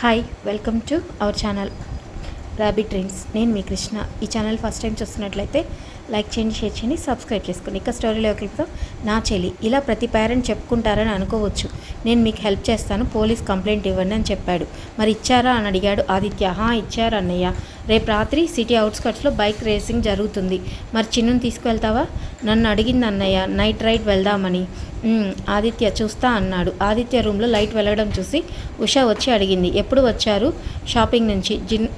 Hi welcome to our channel. Rabbit dreams. నేను మీ కృష్ణ. ఈ ఛానల్ ఫస్ట్ టైం చూస్తున్నట్లయితే లైక్ చేయండి షేర్ చేయండి సబ్స్క్రైబ్ చేసుకోండి. ఇక స్టోరీలో క్లిప్తో నా చెల్లి ఇలా ప్రతి పేరెంట్ చెప్పుకుంటారని అనుకోవచ్చు. నేను మీకు హెల్ప్ చేస్తాను పోలీస్ కంప్లైంట్ ఇవ్వండి అని చెప్పాడు. మరి ఇచ్చారా అని అడిగాడు ఆదిత్య. హా ఇచ్చారు అన్నయ్య. రేపు రాత్రి సిటీ అవుట్స్కట్స్లో బైక్ రేసింగ్ జరుగుతుంది. మరి చిన్నుని తీసుకువెళ్తావా? నన్ను అడిగింది అన్నయ్య నైట్ రైడ్ వెళ్దామని. ఆదిత్య చూస్తా అన్నాడు. ఆదిత్య రూమ్లో లైట్ వెలగడం చూసి ఉషా వచ్చి అడిగింది ఎప్పుడు వచ్చారు? షాపింగ్ నుంచి?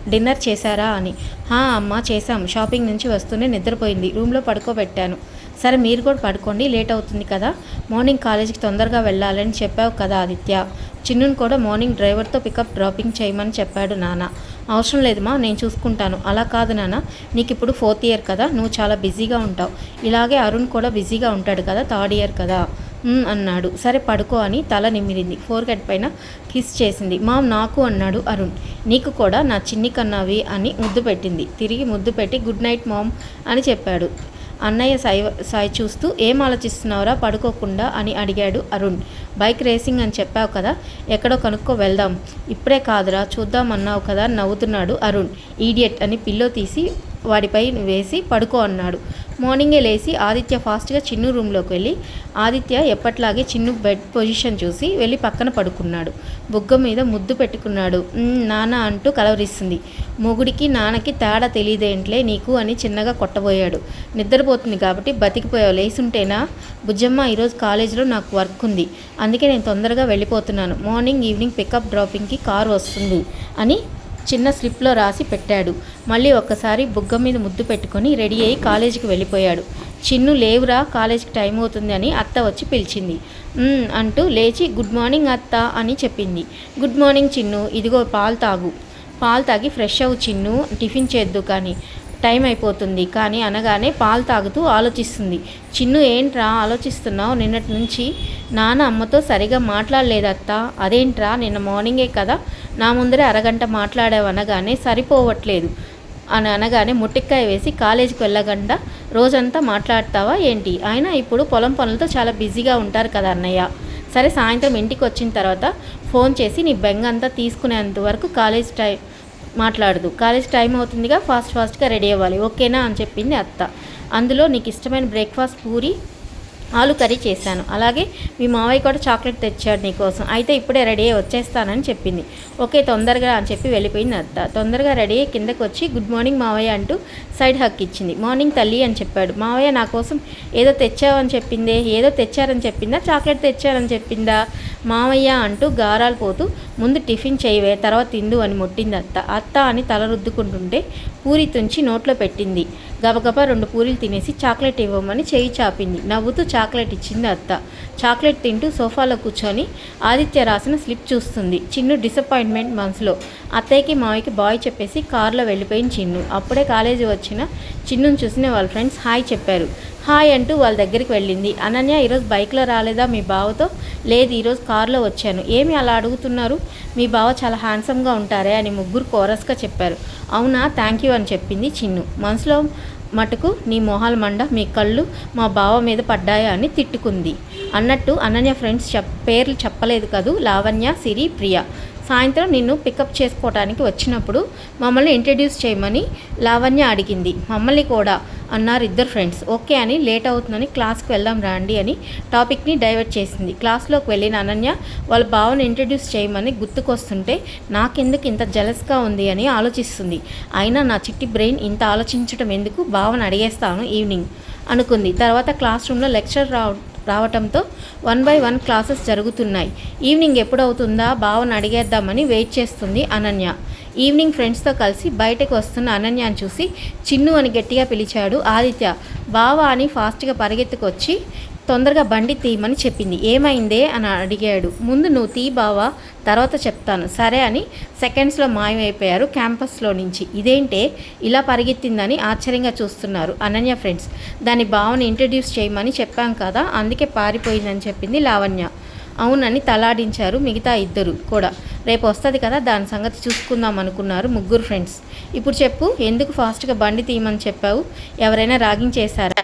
డిన్నర్ చేశారా? అని. హా అమ్మ చేశాం. షాపింగ్ నుంచి వస్తూనే నిద్రపోయింది రూమ్లో పడుకోబెట్టాను. సరే మీరు కూడా పడుకోండి లేట్ అవుతుంది కదా. మార్నింగ్ కాలేజీకి తొందరగా వెళ్ళాలని చెప్పావు కదా ఆదిత్య. చిన్నుని కూడా మార్నింగ్ డ్రైవర్తో పికప్ డ్రాపింగ్ చేయమని చెప్పాడు నాన్న. అవసరం లేదు మా నేను చూసుకుంటాను. అలా కాదు నాన్న నీకు ఇప్పుడు ఫోర్త్ ఇయర్ కదా నువ్వు చాలా బిజీగా ఉంటావు. ఇలాగే అరుణ్ కూడా బిజీగా ఉంటాడు కదా థర్డ్ ఇయర్ కదా. అన్నాడు. సరే పడుకో అని తల నిమిరింది. ఫోర్ హెడ్ పైన కిస్ చేసింది. మామ్ నాకు అన్నాడు అరుణ్. నీకు కూడా నా చిన్ని కన్నావి అని ముద్దు పెట్టింది. తిరిగి ముద్దు పెట్టి గుడ్ నైట్ మామ్ అని చెప్పాడు. అన్నయ్య సాయి సాయి చూస్తూ ఏం ఆలోచిస్తున్నావురా? పడుకోకుండా అని అడిగాడు అరుణ్. బైక్ రేసింగ్ అని చెప్పావు కదా? ఎక్కడో కనుక్కో వెళ్దాం. ఇప్పుడే కాదురా చూద్దాం అన్నావు కదా? నవ్వుతున్నాడు అరుణ్. ఈడియట్ అని పిల్లో తీసి వాడిపై వేసి పడుకో అన్నాడు. మార్నింగే లేచి ఆదిత్య ఫాస్ట్గా చిన్ను రూమ్లోకి వెళ్ళి ఆదిత్య ఎప్పట్లాగే చిన్ను బెడ్ పొజిషన్ చూసి వెళ్ళి పక్కన పడుకున్నాడు. బుగ్గ మీద ముద్దు పెట్టుకున్నాడు. నాన్న అంటూ కలవరిస్తుంది. మొగుడికి నాన్నకి తేడా తెలియదేంట్లే నీకు అని చిన్నగా కొట్టబోయాడు. నిద్రపోతుంది కాబట్టి బతికిపోయావు. లేసుంటేనా బుజ్జమ్మ ఈరోజు కాలేజీలో నాకు వర్క్ ఉంది. అందుకే నేను తొందరగా వెళ్ళిపోతున్నాను. మార్నింగ్ ఈవినింగ్ పికప్ డ్రాపింగ్కి కారు వస్తుంది అని చిన్న స్లిప్లో రాసి పెట్టాడు. మళ్ళీ ఒక్కసారి బుగ్గ మీద ముద్దు పెట్టుకొని రెడీ అయ్యి కాలేజీకి వెళ్ళిపోయాడు. చిన్ను లేవురా కాలేజీకి టైం అవుతుంది అని అత్త వచ్చి పిలిచింది. అంటూ లేచి గుడ్ మార్నింగ్ అత్త అని చెప్పింది. గుడ్ మార్నింగ్ చిన్ను ఇదిగో పాలు తాగు. పాలు తాగి ఫ్రెష్ అవ్వు చిన్ను టిఫిన్ చేద్దు కానీ టైం అయిపోతుంది కానీ అనగానే పాలు తాగుతూ ఆలోచిస్తుంది. చిన్ను ఏంట్రా ఆలోచిస్తున్నావు? నిన్నటి నుంచి నాన్న అమ్మతో సరిగా మాట్లాడలేదత్తా అదేంట్రా నిన్న మార్నింగే కదా నా ముందరే అరగంట మాట్లాడావనగానే సరిపోవట్లేదు అని అనగానే ముట్టిక్కాయ వేసి కాలేజీకి వెళ్ళకుండా రోజంతా మాట్లాడతావా ఏంటి? అయినా ఇప్పుడు పొలం పనులతో చాలా బిజీగా ఉంటారు కదా అన్నయ్య. సరే సాయంత్రం ఇంటికి వచ్చిన తర్వాత ఫోన్ చేసి నీ బెంగ అంతా తీసుకునేంత వరకు కాలేజ్ టైం మాట్లాడదు. కాలేజ్ టైం అవుతుందిగా ఫాస్ట్ ఫాస్ట్గా రెడీ అవ్వాలి. ఓకేనా? అని చెప్పింది అత్త. అందులో నీకు ఇష్టమైన బ్రేక్ఫాస్ట్ పూరి ఆలు కర్రీ చేశాను. అలాగే మీ మావయ్య కూడా చాక్లెట్ తెచ్చాడు నీకోసం అయితే ఇప్పుడే రెడీ అయ్యి వచ్చేస్తానని చెప్పింది. ఓకే తొందరగా అని చెప్పి వెళ్ళిపోయింది అత్త. తొందరగా రెడీ అయ్యి కిందకు వచ్చి గుడ్ మార్నింగ్ మావయ్య అంటూ సైడ్ హక్ ఇచ్చింది. మార్నింగ్ తల్లి అని చెప్పాడు. మావయ్య నా కోసం ఏదో తెచ్చావని చెప్పిందే ఏదో తెచ్చారని చెప్పిందా చాక్లెట్ తెచ్చారని చెప్పిందా? మావయ్య అంటూ గారాలు పోతూ ముందు టిఫిన్ చేయవే తర్వాత తిందు అని ముట్టింది అత్త. అత్త అని తల రుద్దుకుంటుంటే పూరి తుంచి నోట్లో పెట్టింది. గబగబా రెండు పూరీలు తినేసి చాక్లెట్ ఇవ్వమని చేయి చాపింది. నవ్వుతూ చాక్లెట్ ఇచ్చింది అత్త. చాక్లెట్ తింటూ సోఫాలో కూర్చొని ఆదిత్య రాసిన స్లిప్ చూస్తుంది. చిన్ను డిసప్పాయింట్మెంట్ మనసులో అత్తయ్యకి మావయ్యకి బాయ్ చెప్పేసి కారులో వెళ్ళిపోయింది చిన్ను. అప్పుడే కాలేజీ వచ్చిన చిన్నును చూసిన వాళ్ళ ఫ్రెండ్స్ హాయ్ చెప్పారు. హాయ్ అంటూ వాళ్ళ దగ్గరికి వెళ్ళింది. అనన్య ఈరోజు బైక్లో రాలేదా మీ బావతో? లేదు ఈరోజు కారులో వచ్చాను. ఏమి అలా అడుగుతున్నారు? మీ బావ చాలా హ్యాండ్సమ్గా ఉంటారే అని ముగ్గురు కోరస్గా చెప్పారు. అవునా థ్యాంక్ యూ అని చెప్పింది చిన్ను. మనసులో మటుకు నీ మొహాల మండ మీ కళ్ళు మా బావ మీద పడ్డాయా అని తిట్టుకుంది. అన్నట్టు అనన్య ఫ్రెండ్స్ చెప్ పేర్లు చెప్పలేదు కదూ? లావణ్య సిరి ప్రియ. సాయంత్రం నిన్ను పికప్ చేసుకోవటానికి వచ్చినప్పుడు మమ్మల్ని ఇంట్రడ్యూస్ చేయమని లావణ్య అడిగింది. మమ్మల్ని కూడా అన్నారు ఇద్దరు ఫ్రెండ్స్. ఓకే అని లేట్ అవుతుందని క్లాస్కి వెళ్దాం రండి అని టాపిక్ని డైవర్ట్ చేసింది. క్లాస్లోకి వెళ్ళిన అనన్య వాళ్ళ బావని ఇంట్రడ్యూస్ చేయమని గుర్తుకొస్తుంటే నాకెందుకు ఇంత జలస్గా ఉంది అని ఆలోచిస్తుంది. అయినా నా చిట్టి బ్రెయిన్ ఇంత ఆలోచించడం ఎందుకు? భావన అడిగేస్తాను ఈవినింగ్ అనుకుంది. తర్వాత క్లాస్ రూమ్లో లెక్చర్ రావడం రావటంతో వన్ బై వన్ క్లాసెస్ జరుగుతున్నాయి. ఈవినింగ్ ఎప్పుడవుతుందా? భావన అడిగేద్దామని వెయిట్ చేస్తుంది అనన్య. ఈవినింగ్ ఫ్రెండ్స్తో కలిసి బయటకు వస్తున్న అనన్యని చూసి చిన్ను అని గట్టిగా పిలిచాడు ఆదిత్య. బావ అని ఫాస్ట్గా పరిగెత్తుకొచ్చి తొందరగా బండి తీయమని చెప్పింది. ఏమైందే? అని అడిగాడు. ముందు నువ్వు తీ బావా తర్వాత చెప్తాను. సరే అని సెకండ్స్లో మాయమైపోయారు క్యాంపస్లో నుంచి. ఇదేంటే? ఇలా పరిగెత్తిందని ఆశ్చర్యంగా చూస్తున్నారు అనన్య ఫ్రెండ్స్. దాని బావని ఇంట్రడ్యూస్ చేయమని చెప్పాం కదా అందుకే పారిపోయిందని చెప్పింది లావణ్య. అవునని తలాడించారు మిగతా ఇద్దరు కూడా. రేపు వస్తుంది కదా దాని సంగతి చూసుకుందాం అనుకున్నారు ముగ్గురు ఫ్రెండ్స్. ఇప్పుడు చెప్పు ఎందుకు ఫాస్ట్గా బండి తీయమని చెప్పావు? ఎవరైనా రాగింగ్ చేశారా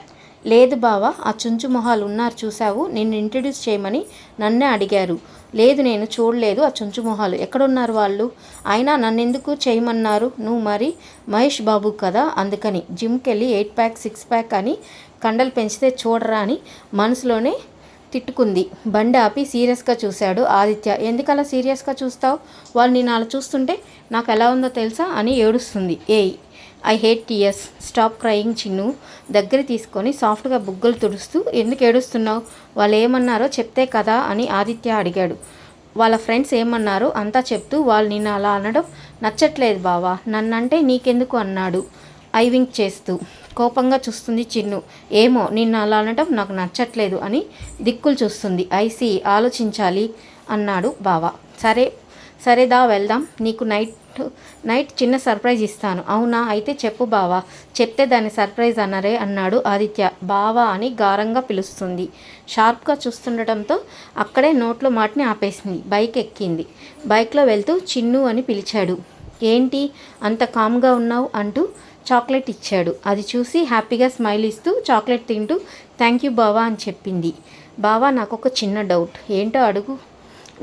లేదు బావా ఆ చుంచు మొహాలు ఉన్నారు చూసావు నిన్ను ఇంట్రడ్యూస్ చేయమని నన్నే అడిగారు. లేదు నేను చూడలేదు ఆ చుంచు మొహాలు. ఎక్కడున్నారు వాళ్ళు? అయినా నన్నెందుకు చేయమన్నారు? నువ్వు మరి మహేష్ బాబు కదా అందుకని. జిమ్కి వెళ్ళి ఎయిట్ ప్యాక్ సిక్స్ ప్యాక్ అని కండలు పెంచితే చూడరా అని మనసులోనే తిట్టుకుంది. బండి ఆపి సీరియస్గా చూశాడు ఆదిత్య. ఎందుకలా సీరియస్గా చూస్తావు? వాళ్ళు నేను అలా చూస్తుంటే నాకు ఎలా ఉందో తెలుసా అని ఏడుస్తుంది. ఏయ్ I hate tears stop crying Chinnu దగ్గర తీసుకొని సాఫ్ట్గా బుగ్గలు తుడుస్తూ ఎందుకు ఏడుస్తున్నావు? వాళ్ళు ఏమన్నారో చెప్తే కదా అని ఆదిత్య అడిగాడు. వాళ్ళ ఫ్రెండ్స్ ఏమన్నారో అంతా చెప్తూ వాళ్ళు నిన్ను అలా అనడం నచ్చట్లేదు బావా. నన్నంటే నీకెందుకు? అన్నాడు. ఐ వింక్ చేస్తూ కోపంగా చూస్తుంది చిన్ను ఏమో నిన్ను అలా అనడం నాకు నచ్చట్లేదు అని దిక్కులు చూస్తుంది. ఐసి ఆలోచించాలి అన్నాడు బావ. సరే సరేదా వెళ్దాం. నీకు నైట్ నైట్ చిన్న సర్ప్రైజ్ ఇస్తాను. అవునా? అయితే చెప్పు బావా. చెప్తే దాన్ని సర్ప్రైజ్ అన్నారే అన్నాడు ఆదిత్య. బావా అని గారంగా పిలుస్తుంది. షార్ప్గా చూస్తుండటంతో అక్కడే నోట్లో మాటని ఆపేసింది. బైక్ ఎక్కింది. బైక్లో వెళ్తూ చిన్ను అని పిలిచాడు. ఏంటి? అంత కామ్గా ఉన్నావు అంటూ చాక్లెట్ ఇచ్చాడు. అది చూసి హ్యాపీగా స్మైల్ ఇస్తూ చాక్లెట్ తింటూ థ్యాంక్ యూ బావా అని చెప్పింది. బావా నాకు ఒక చిన్న డౌట్. ఏంటో అడుగు.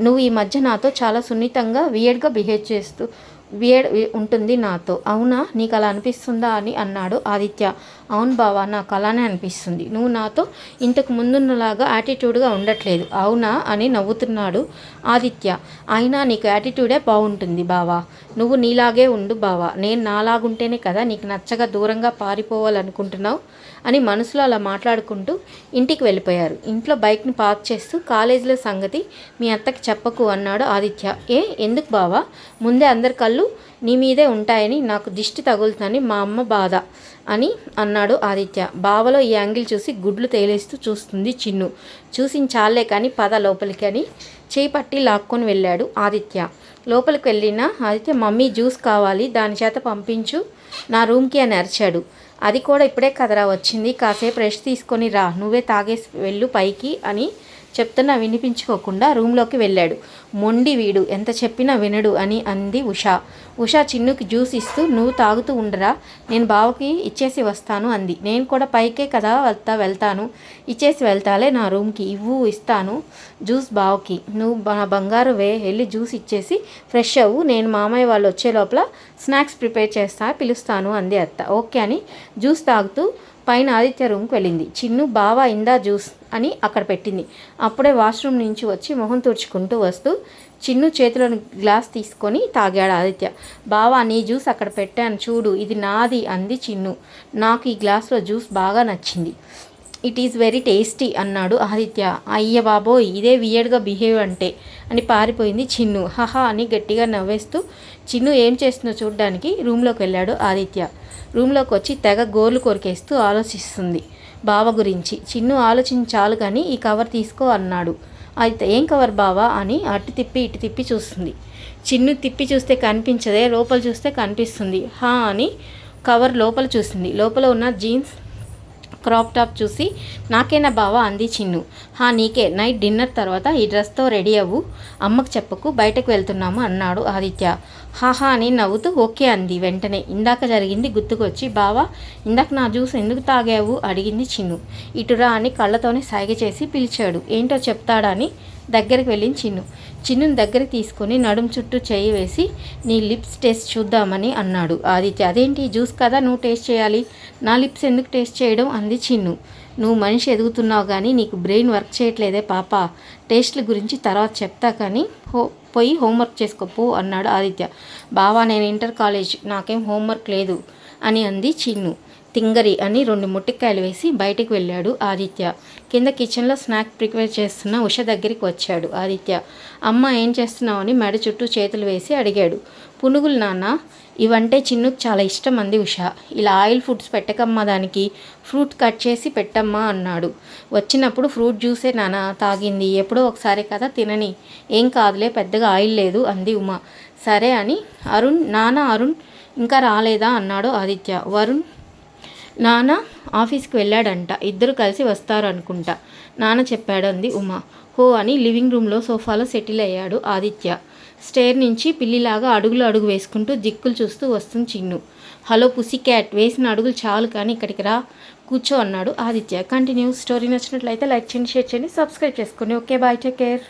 నువ్వు ఈ మధ్య నాతో చాలా సున్నితంగా వియర్డ్గా బిహేవ్ చేస్తూ వేడ్ ఉంటుంది నాతో. అవునా? నీకు అలా అనిపిస్తుందా అని అన్నాడు ఆదిత్య. అవును బావా నాకు అలానే అనిపిస్తుంది. నువ్వు నాతో ఇంతకు ముందున్నలాగా యాటిట్యూడ్గా ఉండట్లేదు. అవునా? అని నవ్వుతున్నాడు ఆదిత్య. అయినా నీకు యాటిట్యూడే బాగుంటుంది బావా. నువ్వు నీలాగే ఉండు బావా. నేను నాలాగుంటేనే కదా నీకు నచ్చగా దూరంగా పారిపోవాలనుకుంటున్నావు అని మనసులో అలా మాట్లాడుకుంటూ ఇంటికి వెళ్ళిపోయారు. ఇంట్లో బైక్ని పార్క్ చేస్తూ కాలేజీలో సంగతి మీ అత్తకి చెప్పకు అన్నాడు ఆదిత్య. ఏ? ఎందుకు బావా? ముందే అందరి కళ్ళు నీ మీదే ఉంటాయని నాకు దిష్టి తగులుతుందని మా అమ్మ బాధ అని అన్నాడు ఆదిత్య. బావలో ఈ యాంగిల్ చూసి గుడ్లు తేలేస్తూ చూస్తుంది చిన్ను. చూసి చాలే కానీ పద లోపలికి అని చేపట్టి లాక్కొని వెళ్ళాడు ఆదిత్య. లోపలికి వెళ్ళిన ఆదిత్య మమ్మీ జ్యూస్ కావాలి దాని చేత పంపించు నా రూమ్కి అని అరిచాడు. అది కూడా ఇప్పుడే కదరా వచ్చింది. కాసేపు రెస్ట్ తీసుకొని రా. నువ్వే తాగేసి వెళ్ళు పైకి అని చెప్తున్నా వినిపించుకోకుండా రూమ్లోకి వెళ్ళాడు. మొండి వీడు ఎంత చెప్పినా వినడు అని అంది ఉషా. ఉషా చిన్నుకి జ్యూస్ ఇస్తూ నువ్వు తాగుతూ ఉండరా? నేను బావకి ఇచ్చేసి వస్తాను అంది. నేను కూడా పైకే కదా వెళ్తా వెళ్తాను. ఇచ్చేసి వెళ్తాలే నా రూమ్కి ఇవ్వు ఇస్తాను జ్యూస్ బావకి. నువ్వు నా బంగారు వే వెళ్ళి జ్యూస్ ఇచ్చేసి ఫ్రెష్ అవ్వు. నేను మామయ్య వాళ్ళు వచ్చే లోపల స్నాక్స్ ప్రిపేర్ చేస్తా పిలుస్తాను అంది అత్త. ఓకే అని జ్యూస్ తాగుతూ పైన ఆదిత్య రూమ్కి వెళ్ళింది. చిన్ను బావా ఇందా జ్యూస్ అని అక్కడ పెట్టింది. అప్పుడే వాష్రూమ్ నుంచి వచ్చి మొహం తుడుచుకుంటూ వస్తూ చిన్ను చేతిలోని గ్లాస్ తీసుకొని తాగాడు ఆదిత్య. బావా నీ జ్యూస్ అక్కడ పెట్టాను చూడు ఇది నాది అంది చిన్ను. నాకు ఈ గ్లాస్లో జ్యూస్ బాగా నచ్చింది. ఇట్ ఈస్ వెరీ టేస్టీ అన్నాడు ఆదిత్య. అయ్య బాబోయ్ ఇదే వియర్డ్గా బిహేవ్ అంటే అని పారిపోయింది చిన్ను. హహా అని గట్టిగా నవ్వేస్తూ చిన్ను ఏం చేస్తుందో చూడడానికి రూమ్లోకి వెళ్ళాడు ఆదిత్య. రూమ్లోకి వచ్చి తెగ గోర్లు కొరికేస్తూ ఆలోచిస్తుంది బావ గురించి. చిన్ను ఆలోచించాలు కానీ ఈ కవర్ తీసుకో అన్నాడు. అయితే ఏం కవర్ బావా అని అటు తిప్పి ఇటు తిప్పి చూస్తుంది. చిన్ను తిప్పి చూస్తే కనిపించదే లోపల చూస్తే కనిపిస్తుంది. హా అని కవర్ లోపల చూసింది లోపల ఉన్న జీన్స్ క్రాప్ టాప్ చూసి నాకేనా బావా? అంది చిన్ను. హా నీకే. నైట్ డిన్నర్ తర్వాత ఈ డ్రెస్తో రెడీ అవ్వు. అమ్మకు చెప్పకు. బయటకు వెళ్తున్నాము అన్నాడు ఆదిత్య. హాహా అని నవ్వుతూ ఓకే అంది వెంటనే. ఇందాక జరిగింది గుర్తుకొచ్చి బావా ఇందాక నా జ్యూస్ ఎందుకు తాగావు? అడిగింది చిన్ను. ఇటురా అని కళ్ళతోనే సాగ చేసి పిలిచాడు. ఏంటో చెప్తాడని దగ్గరికి వెళ్ళింది చిన్ను. చిన్నుని దగ్గర తీసుకొని నడుం చుట్టూ చేయి వేసి నీ లిప్స్ టేస్ట్ చూద్దామని అన్నాడు ఆదిత్య. అదేంటి? జ్యూస్ కదా నువ్వు టేస్ట్ చేయాలి. నా లిప్స్ ఎందుకు టేస్ట్ చేయడం? అంది చిన్ను. నువ్వు మనిషి ఎదుగుతున్నావు కానీ నీకు బ్రెయిన్ వర్క్ చేయట్లేదే పాప. టేస్ట్ల గురించి తర్వాత చెప్తా కానీ హో పోయి హోంవర్క్ చేసుకోపో అన్నాడు ఆదిత్య. బావా నేను ఇంటర్ కాలేజ్. నాకేం హోంవర్క్ లేదు అని అంది చిన్ను. తింగరి అని రెండు ముట్టికాయలు వేసి బయటికి వెళ్ళాడు ఆదిత్య. కింద కిచెన్లో స్నాక్ ప్రిపేర్ చేస్తున్న ఉష దగ్గరికి వచ్చాడు ఆదిత్య. అమ్మ ఏం చేస్తున్నావు అని మెడ చుట్టూ చేతులు వేసి అడిగాడు. పునుగులు నాన్న ఇవంటే చిన్నుకు చాలా ఇష్టం అంది ఉష. ఇలా ఆయిల్ ఫుడ్స్ పెట్టకమ్మా దానికి ఫ్రూట్ కట్ చేసి పెట్టమ్మా అన్నాడు. వచ్చినప్పుడు ఫ్రూట్ జ్యూసే నాన్న తాగింది. ఎప్పుడో ఒకసారి కదా తినని. ఏం కాదులే పెద్దగా ఆయిల్ లేదు అంది ఉమ. సరే అని అరుణ్ నాన్న అరుణ్ ఇంకా రాలేదా? అన్నాడు ఆదిత్య. వరుణ్ నాన్న ఆఫీస్కి వెళ్ళాడంట. ఇద్దరు కలిసి వస్తారు అనుకుంటా నాన్న చెప్పాడు అంది ఉమా. హో అని లివింగ్ రూమ్లో సోఫాలో సెటిల్ అయ్యాడు ఆదిత్య. స్టేర్ నుంచి పిల్లిలాగా అడుగులు అడుగు వేసుకుంటూ దిక్కులు చూస్తూ వస్తుంది చిన్ను. హలో పుసి క్యాట్ వేసిన అడుగులు చాలు కానీ ఇక్కడికి రా కూర్చో అన్నాడు ఆదిత్య. కంటిన్యూ స్టోరీ నచ్చినట్లయితే లైక్ చేయండి షేర్ చేయండి సబ్స్క్రైబ్ చేసుకోండి. Okay bye take care.